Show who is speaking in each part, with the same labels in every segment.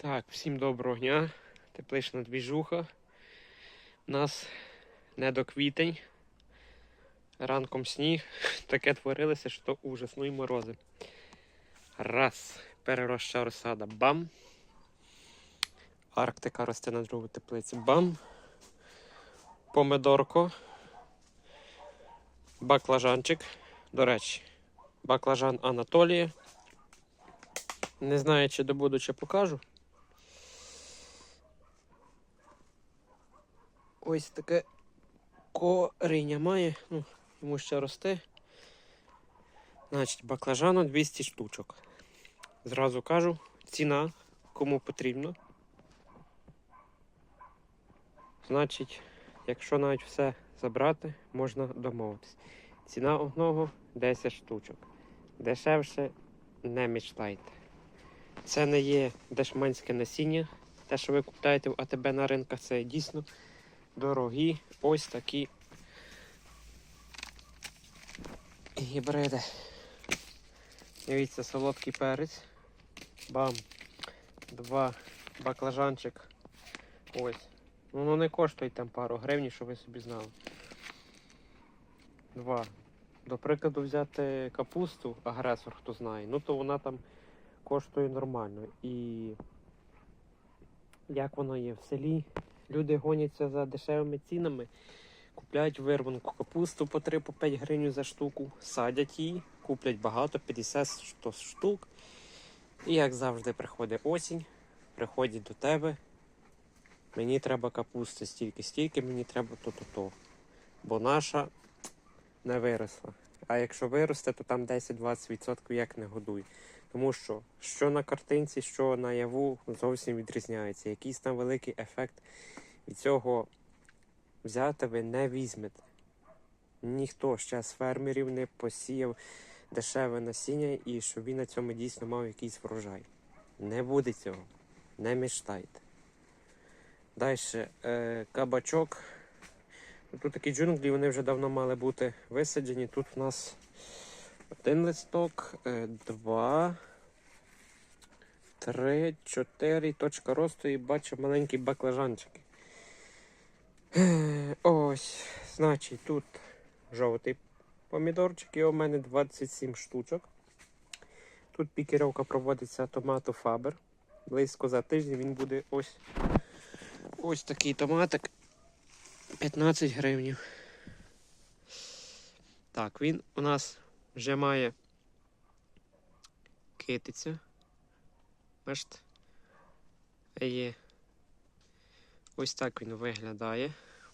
Speaker 1: Так, всім доброго дня. Теплична двіжуха. У нас не до квітень. Ранком сніг. Таке творилося, що ужас. Ну і морози. Раз. Перероща розсада. Бам. Арктика росте на другу теплиці. Бам. Помидорко. Баклажанчик. До речі, баклажан Анатолія. Не знаю, чи добуду, чи покажу. Ось таке коріння має, ну, йому ще росте. Значить, баклажану 200 штучок. Зразу кажу, ціна кому потрібно. Значить, якщо навіть все забрати, можна домовитись. Ціна одного 10 штучок. Дешевше не мечтайте. Це не є дешманське насіння. Те, що ви купуєте в АТБ на ринках, це дійсно дорогі ось такі гібриди. Дивіться, солодкий перець. Бам. Два. Баклажанчик. Ось. Ну, Воно не коштує там пару гривень, щоб ви собі знали. Два. До прикладу, взяти капусту, агресор, хто знає, ну то вона там коштує нормально. І як воно є в селі, люди гоняться за дешевими цінами, купляють вирванку капусту по 3 по 5 гривень за штуку, садять її, куплять багато, 50-100 штук. І як завжди приходить осінь, приходять до тебе. Мені треба капусти стільки, стільки, мені треба то-то-то. Бо наша не виросла. А якщо виросте, то там 10-20% як не годуй. Тому що що на картинці, що наяву зовсім відрізняється. Якийсь там великий ефект від цього взяти ви не візьмете. Ніхто ще з фермерів не посіяв дешеве насіння і щоб він на цьому дійсно мав якийсь врожай. Не буде цього. Не мечтайте. Далі е, кабачок. Тут такі джунглі, вони вже давно мали бути висаджені. Тут у нас один листок, е, два, три, чотири, точка росту і бачу маленькі баклажанчики. Е, Ось, значить, тут жовтий помідорчик, і у мене 27 штучок. Тут пікерівка проводиться томату Фабер. Близько за тиждень він буде ось ось такий томатик. 15 гривень. Так, він у нас вже має китиця. Бачите? Є. Ось так він виглядає.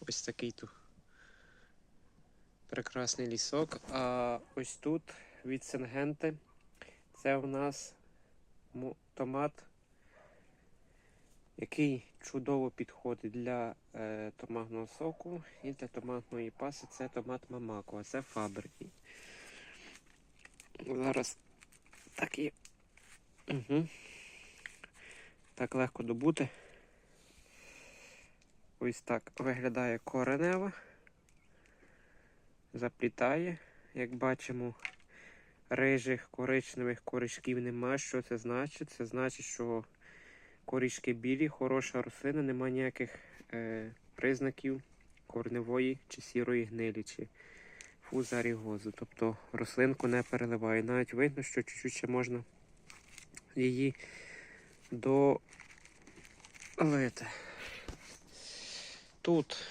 Speaker 1: Ось такий тут прекрасний лісок. А ось тут від Сенгенти це у нас томат, який чудово підходить для е, томатного соку і для томатної паси. Це томат Мамако, а це фабрики. Зараз так і. Угу. Так легко добути. Ось так виглядає коренева. Заплітає. Як бачимо, рижих коричневих корішків немає. Що це значить? Це значить, що корішки білі, хороша рослина, немає ніяких е, признаків корневої чи сірої гнилі, чи фузарігозу. Тобто рослинку не переливає. Навіть видно, що чуть-чуть ще можна її долити. Тут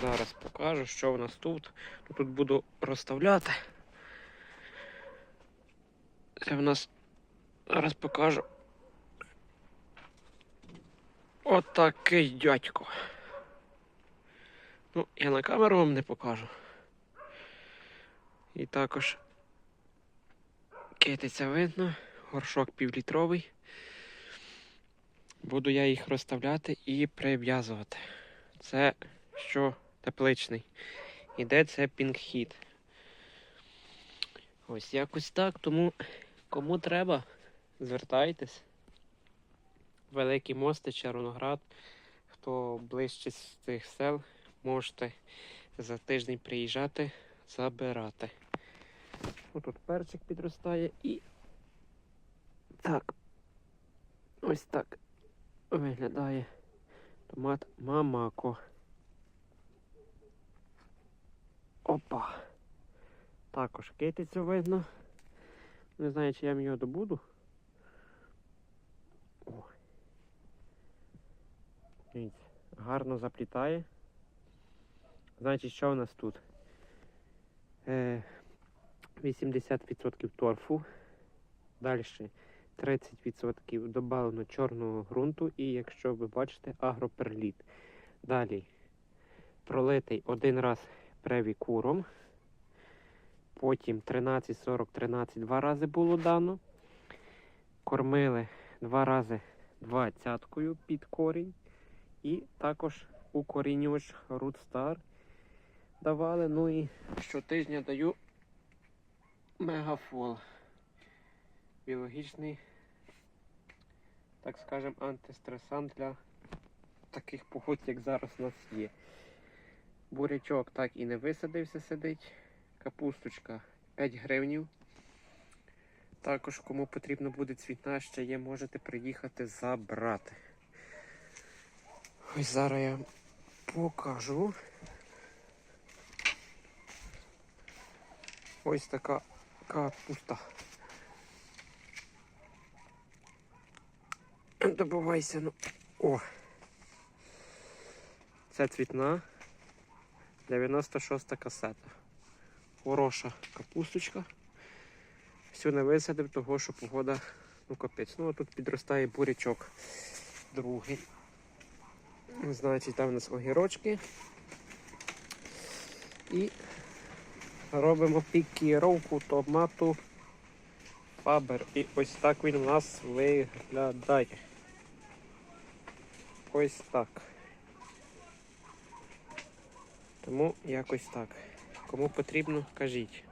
Speaker 1: зараз покажу, що в нас тут. Тут буду розставляти. Це в нас зараз покажу. Отакий дядько. Ну, я на камеру вам не покажу. І також китиця видно, горшок півлітровий. Буду я їх розставляти і прив'язувати. Це що тепличний. Іде це пінгхід. Ось якось так, тому кому треба, звертайтесь. Великий мости, Червоноград. Хто ближче з тих сел, можете за тиждень приїжджати, забирати. Отут перчик підростає і. Так. Ось так виглядає томат Мамако. Опа. Також китицю видно. Не знаю, чи я його добуду. О. Дивіться, гарно заплітає. Значить, що у нас тут? Е, 80% торфу. Далі 30% додано чорного ґрунту і, якщо ви бачите, агроперліт. Далі пролитий один раз превікуром. Потім 13-40-13 два рази було дано. Кормили два рази двадцяткою під корінь. І також укорінювач Root Star давали. Ну і щотижня даю мегафол. Біологічний, так скажем, антистресант для таких погодь, як зараз у нас є. Бурячок так і не висадився, сидить. Капусточка 5 гривнів. Також, кому потрібно буде цвітна, ще є, можете приїхати забрати. Ось зараз я покажу. Ось така капуста. Добувайся, ну. О! Це цвітна. 96 касета. Хороша капусточка. Всю не висадив, того що погода, ну капець. Ну а тут підростає бурячок другий. Значить, там у нас огірочки. І робимо пікіровку томату фабер. І ось так він у нас виглядає. Ось так. Тому якось так. Кому потрібно, кажіть.